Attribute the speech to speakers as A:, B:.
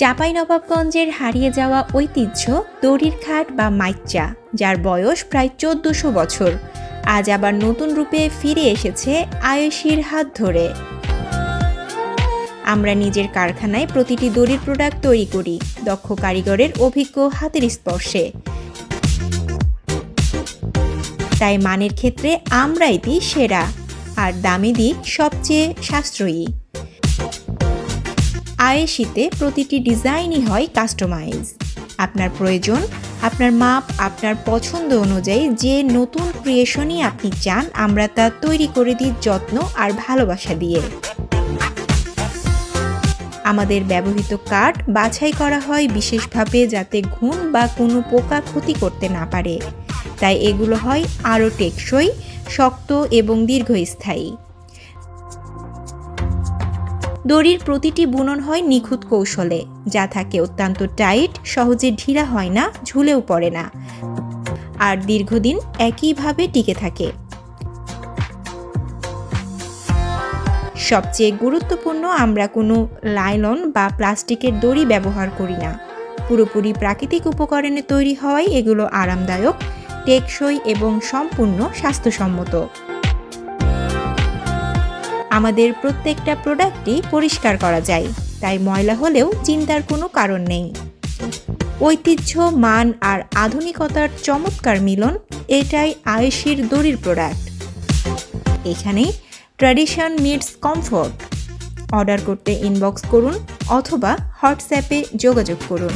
A: চাঁপাইনবাবগঞ্জের হারিয়ে যাওয়া ঐতিহ্য দড়ির খাট বা মাইচা যার বয়স প্রায় চোদ্দশো বছর। আজ আবার নতুন রূপে ফিরে এসেছে আয়েশির হাত ধরে। আমরা নিজের কারখানায় প্রতিটি দড়ির প্রোডাক্ট তৈরি করি, দক্ষ কারিগরের অভিজ্ঞ হাতের স্পর্শে। তাই মানের ক্ষেত্রে আমরাই দিই সেরা, আর দামি দিক সবচেয়ে সাশ্রয়ী। আয়েশিতে প্রতিটি ডিজাইনই হয় কাস্টমাইজ। আপনার প্রয়োজন, আপনার মাপ, আপনার পছন্দ অনুযায়ী যে নতুন ক্রিয়েশনই আপনি চান, আমরা তা তৈরি করে দিই যত্ন আর ভালোবাসা দিয়ে। আমাদের ব্যবহৃত কাঠ বাছাই করা হয় বিশেষভাবে যাতে ঘুণ বা কোনো পোকা ক্ষতি করতে না পারে। তাই এগুলো হয় আরও টেকসই, শক্ত এবং দীর্ঘস্থায়ী। দড়ির প্রতিটি বুনন হয় নিখুঁত কৌশলে, যা থাকে অত্যন্ত টাইট, সহজে ঢিলা হয় না, ঝুলেও পড়ে না। আর দীর্ঘদিন একইভাবে টিকে থাকে। সবচেয়ে গুরুত্বপূর্ণ, আমরা কোনো লাইলন বা প্লাস্টিকের দড়ি ব্যবহার করি না। পুরোপুরি প্রাকৃতিক উপকরণে তৈরি হওয়ায় এগুলো আরামদায়ক, টেকসই এবং সম্পূর্ণ স্বাস্থ্যসম্মত। আমাদের প্রত্যেকটা প্রোডাক্টই পরিষ্কার করা যায়, তাই ময়লা হলেও চিন্তার কোনো কারণ নেই। ঐতিহ্য, মান আর আধুনিকতার চমৎকার মিলন, এটাই আয়েশির দড়ির প্রোডাক্ট। এখানেই ট্র্যাডিশন মিটস কমফোর্ট। অর্ডার করতে ইনবক্স করুন অথবা হোয়াটসঅ্যাপে যোগাযোগ করুন।